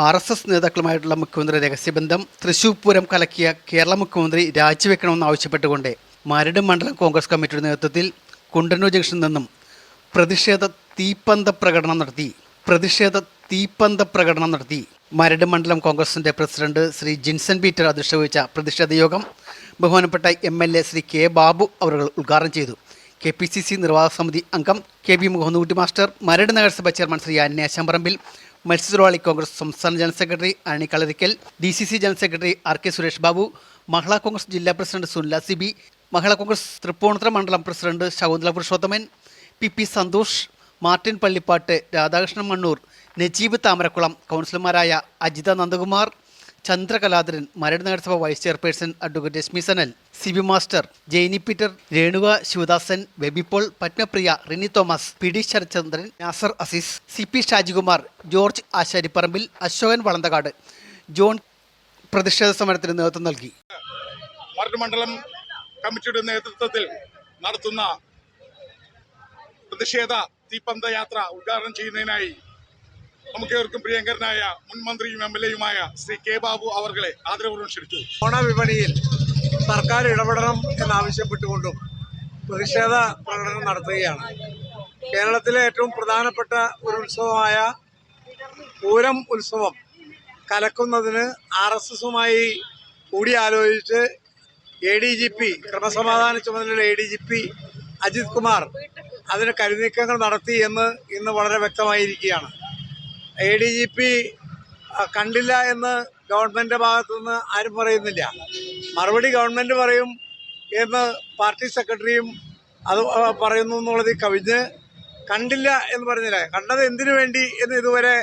R S S നേതാക്കളുമായിട്ടുള്ള മുഖ്യമന്ത്രി രഹസ്യബന്ധം തൃശൂർ പൂരം കലക്കിയ കേരള മുഖ്യമന്ത്രി രാജിവെക്കണമെന്ന് ആവശ്യപ്പെട്ടുകൊണ്ട് മരട് മണ്ഡലം കോൺഗ്രസ് കമ്മിറ്റിയുടെ നേതൃത്വത്തിൽ കുണ്ടന്നൂർ ജംഗ്ഷനിൽ നിന്നും പ്രതിഷേധ തീപ്പന്ത പ്രകടനം നടത്തി പ്രതിഷേധ തീപ്പന്ത പ്രകടനം നടത്തി. മരട് മണ്ഡലം കോൺഗ്രസിന്റെ പ്രസിഡന്റ് ശ്രീ ജിൻസൺ പീറ്റർ അധ്യക്ഷത വഹിച്ച പ്രതിഷേധ യോഗം ബഹുമാനപ്പെട്ട M L A Shri K Babu അവർ ഉദ്ഘാടനം ചെയ്തു. കെ പി സി സി നിർവാഹക സമിതി അംഗം K B Muhammad master Maradu നഗരസഭ ചെയർമാൻ ശ്രീ ആന്റണി ആശാമ്പറമ്പിൽ മത്സ്യത്തൊഴിലാളി കോൺഗ്രസ് സംസ്ഥാന general secretary Ani Kalarikkal D C C general secretary R K Suresh Babu Mahila Congress ജില്ലാ president Sunila Sibi Mahila Congress Thrippunithura മണ്ഡലം president Shakuntala Purushothaman P P Santhosh Martin Pallippattu Radhakrishnan Mannur Najeeb Thamarakulam കൗൺസിലർമാരായ അജിത നന്ദകുമാർ ചന്ദ്രകലാധരൻ മരട് നഗരസഭ vice chairperson advocate Reshmi Sanal C B master Jainy Peter Renuka Sivadasan Baby Paul Padmapriya Rini Thomas P D Sarathchandran Nasar Azeez C P Shajikumar George Asharipparambil Ashokan Valanthakadu John പ്രതിഷേധ സമരത്തിന് നേതൃത്വം നൽകി. മരട് മണ്ഡലം കമ്മിറ്റിയുടെ നേതൃത്വത്തിൽ നടത്തുന്ന പ്രതിഷേധ തീപ്പന്ത യാത്ര ഉദ്ഘാടനം ചെയ്യുന്നതിനായി നമുക്കേവർക്കും പ്രിയങ്കരനായ മുൻ മന്ത്രിയും എം എൽ എയുമായ ശ്രീ കെ ബാബു അവർകളെ ആദരപൂർവം ക്ഷണിച്ചു. ഓണ വിപണിയിൽ സർക്കാർ ഇടപെടണം എന്നാവശ്യപ്പെട്ടുകൊണ്ടും പ്രതിഷേധ പ്രകടനം നടത്തുകയാണ്. കേരളത്തിലെ ഏറ്റവും പ്രധാനപ്പെട്ട ഒരു ഉത്സവമായ പൂരം ഉത്സവം കലക്കുന്നതിന് ആർ എസ് എസുമായി കൂടിയാലോചിച്ച് എ ഡി ജി പി ക്രമസമാധാന ചുമതലയുള്ള A D G P Ajith Kumar അതിന് കരുനീക്കങ്ങൾ നടത്തി എന്ന് ഇന്ന് വളരെ വ്യക്തമായിരിക്കുകയാണ്. എ ഡി ജി പി കണ്ടില്ല എന്ന് ഗവൺമെന്റ് ഭാഗത്തുനിന്ന് ആരും പറയുന്നില്ല. മറുപടി ഗവൺമെന്റ് പറയും എന്ന് പാർട്ടി സെക്രട്ടറിയും അത് പറയുന്നു എന്നുള്ളത് കവിഞ്ഞ് കണ്ടില്ല എന്ന് പറഞ്ഞില്ല. കണ്ടത് എന്തിനു വേണ്ടി എന്ന് ഇതുവരെ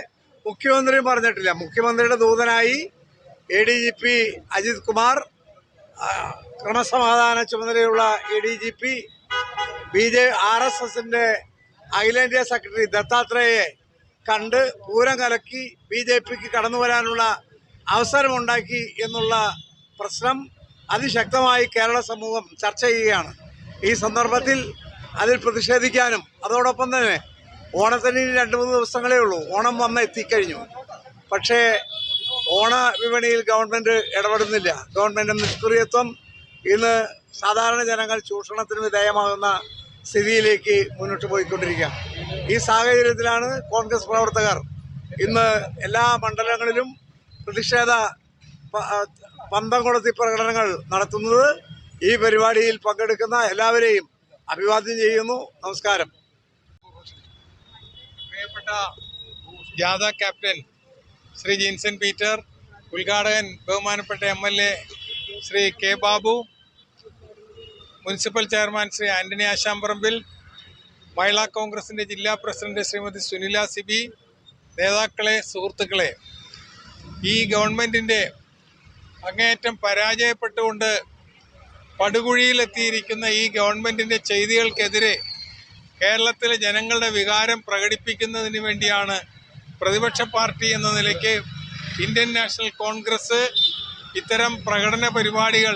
മുഖ്യമന്ത്രിയും പറഞ്ഞിട്ടില്ല. മുഖ്യമന്ത്രിയുടെ ദൂതനായി A D G P Ajith Kumar ക്രമസമാധാന ചുമതലയുള്ള A D G P B J R S എസിന്റെ അഖിലേന്ത്യാ സെക്രട്ടറി ദത്താത്രേയെ കണ്ട് പൂരം കലക്കി ബി ജെ പിക്ക് കടന്നു വരാനുള്ള അവസരമുണ്ടാക്കി എന്നുള്ള പ്രശ്നം അതിശക്തമായി കേരള സമൂഹം ചർച്ച ചെയ്യുകയാണ്. ഈ സന്ദർഭത്തിൽ അതിൽ പ്രതിഷേധിക്കാനും അതോടൊപ്പം തന്നെ ഓണത്തിന് രണ്ട് മൂന്ന് ദിവസങ്ങളേ ഉള്ളൂ. ഓണം വന്ന് എത്തിക്കഴിഞ്ഞു. പക്ഷേ ഓണ വിപണിയിൽ ഗവൺമെന്റ് ഇടപെടുന്നില്ല. ഗവൺമെന്റ് നിഷ്ക്രിയത്വം ഇന്ന് സാധാരണ ജനങ്ങൾ ചൂഷണത്തിന് വിധേയമാകുന്ന സ്ഥിതിയിലേക്ക് മുന്നോട്ട് പോയിക്കൊണ്ടിരിക്കുക ഈ സാഹചര്യത്തിലാണ് കോൺഗ്രസ് പ്രവർത്തകർ ഇന്ന് എല്ലാ മണ്ഡലങ്ങളിലും പ്രതിഷേധ പന്തം കൊളുത്തി പ്രകടനങ്ങൾ നടത്തുന്നത്. ഈ പരിപാടിയിൽ പങ്കെടുക്കുന്ന എല്ലാവരെയും അഭിവാദ്യം ചെയ്യുന്നു. നമസ്കാരം. പ്രിയപ്പെട്ട ജാഥ ക്യാപ്റ്റൻ ശ്രീ ജിൻസൺ പീറ്റർ ഉദ്ഘാടകൻ ബഹുമാനപ്പെട്ട M L A Shri K Babu municipal chairman Shri Antony Ashamparambil Mahila കോൺഗ്രസിന്റെ ജില്ലാ പ്രസിഡന്റ് ശ്രീമതി സുനില സിബി നേതാക്കളെ സുഹൃത്തുക്കളെ ഈ ഗവൺമെന്റിന്റെ അങ്ങേയറ്റം പരാജയപ്പെട്ടുകൊണ്ട് പടുകുഴിയിലെത്തിയിരിക്കുന്ന ഈ ഗവൺമെന്റിന്റെ ചെയ്തികൾക്കെതിരെ കേരളത്തിലെ ജനങ്ങളുടെ വികാരം പ്രകടിപ്പിക്കുന്നതിന് വേണ്ടിയാണ് പ്രതിപക്ഷ പാർട്ടി എന്ന നിലയ്ക്ക് ഇന്ത്യൻ നാഷണൽ കോൺഗ്രസ് ഇത്തരം പ്രകടന പരിപാടികൾ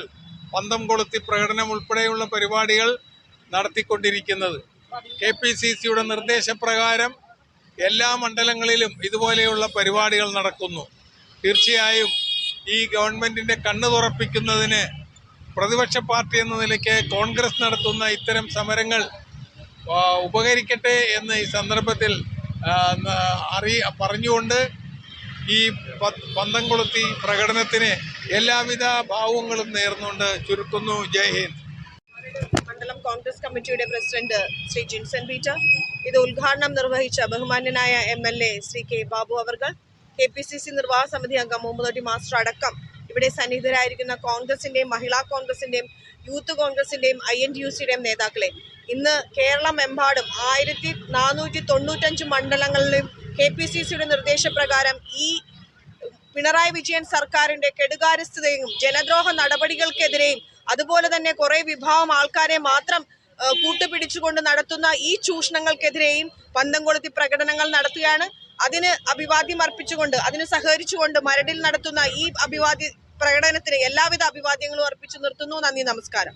പന്തം കൊളുത്തി പ്രകടനം ഉൾപ്പെടെയുള്ള പരിപാടികൾ നടത്തിക്കൊണ്ടിരിക്കുന്നത്. കെ പി സി സിയുടെ നിർദ്ദേശപ്രകാരം എല്ലാ മണ്ഡലങ്ങളിലും ഇതുപോലെയുള്ള പരിപാടികൾ നടക്കുന്നു. തീർച്ചയായും ഈ ഗവൺമെന്റിന്റെ കണ്ണു തുറപ്പിക്കുന്നതിന് പ്രതിപക്ഷ പാർട്ടി എന്ന നിലയ്ക്ക് കോൺഗ്രസ് നടത്തുന്ന ഇത്തരം സമരങ്ങൾ ഉപകരിക്കട്ടെ എന്ന് ഈ സന്ദർഭത്തിൽ അറി പറഞ്ഞുകൊണ്ട് ഈ പ- പന്തം കൊളുത്തി പ്രകടനത്തിന് എല്ലാവിധ ഭാവങ്ങളും നേർന്നുകൊണ്ട് ചുരുക്കുന്നു. ജയ് ഹിന്ദ്. കോൺഗ്രസ് കമ്മിറ്റിയുടെ പ്രസിഡന്റ് ശ്രീ ജിൻസൺ പീറ്റർ ഇത് ഉദ്ഘാടനം നിർവഹിച്ച ബഹുമാന്യനായ M L A Shri K Babu അവർകൾ കെ പി സി സി നിർവാഹക സമിതി അംഗം മുഹമ്മദ് ടി മാസ്റ്റർ അടക്കം. ഇവിടെ സന്നിഹിതരായിരിക്കുന്ന കോൺഗ്രസിന്റെയും മഹിളാ കോൺഗ്രസിന്റെയും യൂത്ത് കോൺഗ്രസിന്റെയും ഐ എൻ ടി യു സിയുടെയും നേതാക്കളെ ഇന്ന് കേരളമെമ്പാടും ആയിരത്തി നാനൂറ്റി തൊണ്ണൂറ്റഞ്ച് മണ്ഡലങ്ങളിലും കെ പി സി സിയുടെ നിർദ്ദേശപ്രകാരം ഈ പിണറായി വിജയൻ സർക്കാരിന്റെ കെടുകാര്യസ്ഥതയും ജനദ്രോഹ നടപടികൾക്കെതിരെയും അതുപോലെ തന്നെ കുറെ വിഭാഗം ആൾക്കാരെ മാത്രം കൂട്ടുപിടിച്ചുകൊണ്ട് നടത്തുന്ന ഈ ചൂഷണങ്ങൾക്കെതിരെയും പന്തം കൊളുത്തി പ്രകടനങ്ങൾ നടത്തുകയാണ്. അതിന് അഭിവാദ്യം അർപ്പിച്ചുകൊണ്ട് അതിന് സഹകരിച്ചുകൊണ്ട് മരടിൽ നടത്തുന്ന ഈ അഭിവാദ്യ പ്രകടനത്തിന് എല്ലാവിധ അഭിവാദ്യങ്ങളും അർപ്പിച്ചു നിർത്തുന്നു. നന്ദി നമസ്കാരം.